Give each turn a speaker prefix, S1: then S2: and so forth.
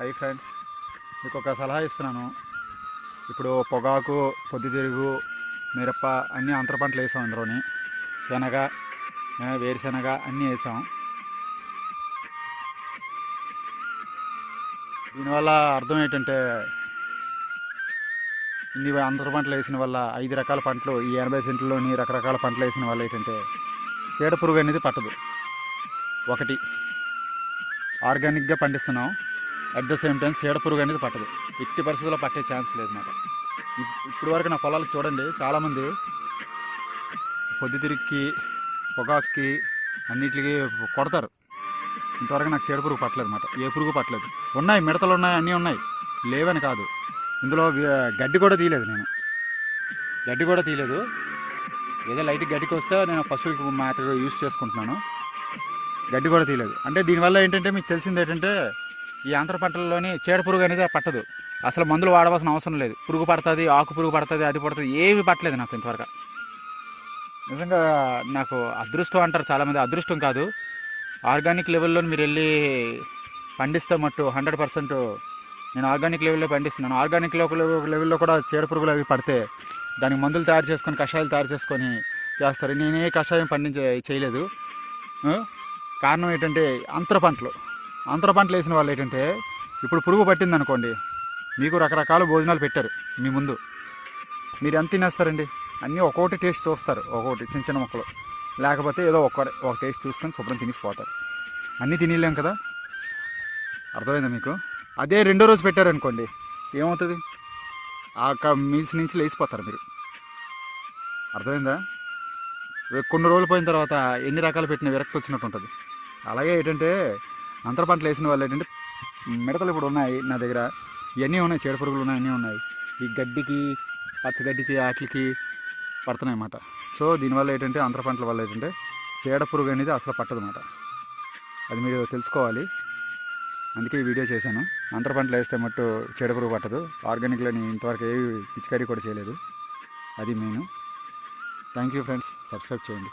S1: అయ్యి ఫ్రెండ్స్ మీకు ఒక సలహా ఇస్తున్నాను. ఇప్పుడు పొగాకు పొద్దుతిరుగు మిరప అన్ని అంతర పంటలు వేసాం అందులోని శనగ వేరుశనగ అన్నీ వేసాం. దీనివల్ల అర్థం ఏంటంటే ఇన్ని అంతర పంటలు వేసిన వల్ల ఐదు రకాల పంటలు ఈ ఎనభై సెంట్లలోని రకరకాల పంటలు వేసిన వల్ల ఏంటంటే చీడ పురుగు అనేది పట్టదు. ఒకటి ఆర్గానిక్గా పండిస్తున్నాం. అట్ ద సేమ్ టైం చీడ పురుగు అనేది పట్టదు. ఎట్టి పరిస్థితుల్లో పట్టే ఛాన్స్ లేదు మాట ఇప్పుడు వరకు నా పొలాలకు చూడండి చాలామంది పొద్దుతిరిగి పొగాకుకి అన్నిటికి కొడతారు. ఇంతవరకు నాకు చీడ పురుగు పట్టలేదు అన్నమాట ఏ పురుగు పట్టలేదు. ఉన్నాయి మిడతలు ఉన్నాయి అన్నీ ఉన్నాయి. లేవని కాదు. ఇందులో గడ్డి కూడా తీయలేదు నేను. గడ్డి కూడా తీయలేదు. ఏదో లైట్ గడ్డికి వస్తే నేను పశువులకు మేతగా యూజ్ చేసుకుంటున్నాను. గడ్డి కూడా తీయలేదు. అంటే దీనివల్ల ఏంటంటే మీకు తెలిసింది ఏంటంటే ఈ ఆంధ్ర పంటల్లోని చీడ పురుగు అనేది పట్టదు. అసలు మందులు వాడవలసిన అవసరం లేదు. పురుగు పడుతుంది ఆకు పురుగు పడుతుంది అది పడుతుంది ఏవి పట్టలేదు నాకు ఇంతవరకు. నిజంగా నాకు అదృష్టం అంటారు చాలామంది. అదృష్టం కాదు. ఆర్గానిక్ లెవెల్లో మీరు వెళ్ళి పండిస్తే మట్టు హండ్రెడ్ పర్సెంట్ నేను ఆర్గానిక్ లెవెల్లో పండిస్తున్నాను. ఆర్గానిక్ లెవెల్లో కూడా చీడపురుగులు అవి పడితే దానికి మందులు తయారు చేసుకొని కషాయాలు తయారు చేసుకొని చేస్తారు. నేనే కషాయం పండించే చేయలేదు. కారణం ఏంటంటే అంతర పంటలు. అంతర పంటలు వేసిన వాళ్ళు ఏంటంటే ఇప్పుడు పురుగు పట్టింది అనుకోండి మీకు రకరకాల భోజనాలు పెట్టారు మీ ముందు. మీరు ఎంత తినేస్తారండి? అన్నీ ఒక్కొక్కటి టేస్ట్ చూస్తారు ఒక్కొక్కటి చిన్న చిన్న మొక్కలు. లేకపోతే ఏదో ఒక్కరే ఒక టేస్ట్ చూసుకొని శుభ్రం తినేసిపోతారు అన్నీ తినేలేం కదా? అర్థమైందా మీకు? అదే రెండో రోజు పెట్టారనుకోండి ఏమవుతుంది? ఆ మీల్స్ నుంచి లేచిపోతారు మీరు. అర్థమైందా? కొన్ని రోజులు పోయిన తర్వాత ఎన్ని రకాలు పెట్టిన విరక్తి వచ్చినట్టు ఉంటుంది. అలాగే ఏంటంటే అంతర పంటలు వేసిన వాళ్ళు ఏంటంటే మిడతలు ఇప్పుడు ఉన్నాయి నా దగ్గర. ఇవన్నీ ఉన్నాయి చీడ పురుగులు ఉన్నాయి అన్నీ ఉన్నాయి. ఈ గడ్డికి పచ్చగడ్డికి వాటికి పడుతున్నాయి అన్నమాట. సో దీనివల్ల ఏంటంటే అంతర పంటల వల్ల ఏంటంటే చీడ పురుగు అనేది అసలు పట్టదన్నమాట అది మీరు తెలుసుకోవాలి. అందుకే ఈ వీడియో చేశాను. అంతర పంటలు వేస్తే మట్టు చీడ పురుగు పట్టదు. ఆర్గానిక్లో నేను ఇంతవరకు ఏ పిచికారీ కూడా చేయలేదు. అది main. Thank you friends subscribe చేయండి.